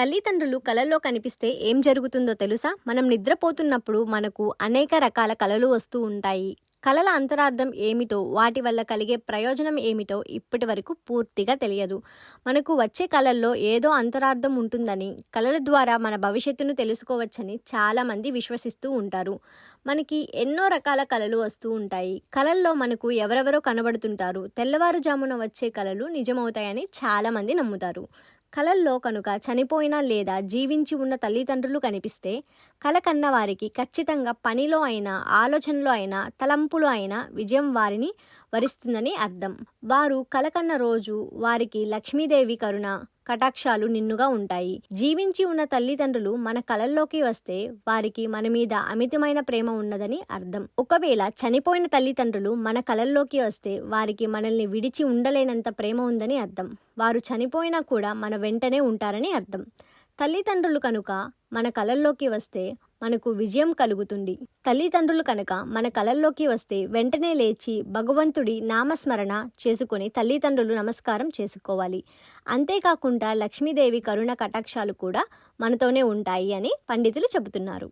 తల్లిదండ్రులు కలల్లో కనిపిస్తే ఏం జరుగుతుందో తెలుసా? మనం నిద్రపోతున్నప్పుడు మనకు అనేక రకాల కలలు వస్తూ ఉంటాయి. కలల అంతరార్థం ఏమిటో వాటి వల్ల కలిగే ప్రయోజనం ఏమిటో ఇప్పటి వరకు పూర్తిగా తెలియదు. మనకు వచ్చే కళల్లో ఏదో అంతరార్థం ఉంటుందని కళల ద్వారా మన భవిష్యత్తును తెలుసుకోవచ్చని చాలామంది విశ్వసిస్తూ ఉంటారు. మనకి ఎన్నో రకాల కళలు వస్తూ ఉంటాయి. కళల్లో మనకు ఎవరెవరో కనబడుతుంటారు. తెల్లవారుజామున వచ్చే కళలు నిజమవుతాయని చాలామంది నమ్ముతారు. కలల్లో కనుక చనిపోయిన లేదా జీవించి ఉన్న తల్లిదండ్రులు కనిపిస్తే కల కన్న వారికి ఖచ్చితంగా పనిలో అయినా ఆలోచనలో అయినా తలంపులో అయినా విజయం వారిని వరిస్తుందని అర్థం. వారు కలకన్న రోజు వారికి లక్ష్మీదేవి కరుణ కటాక్షాలు నిన్నుగా ఉంటాయి. జీవించి ఉన్న తల్లిదండ్రులు మన కలల్లోకి వస్తే వారికి మన మీద అమితమైన ప్రేమ ఉన్నదని అర్థం. ఒకవేళ చనిపోయిన తల్లిదండ్రులు మన కలల్లోకి వస్తే వారికి మనల్ని విడిచి ఉండలేనంత ప్రేమ ఉందని అర్థం. వారు చనిపోయినా కూడా మన వెంటనే ఉంటారని అర్థం. తల్లిదండ్రులు కనుక మన కలల్లోకి వస్తే మనకు విజయం కలుగుతుంది. తల్లిదండ్రులు కనుక మన కలల్లోకి వస్తే వెంటనే లేచి భగవంతుడి నామస్మరణ చేసుకుని తల్లిదండ్రులు నమస్కారం చేసుకోవాలి. అంతేకాకుండా లక్ష్మీదేవి కరుణ కటాక్షాలు కూడా మనతోనే ఉంటాయి అని పండితులు చెబుతున్నారు.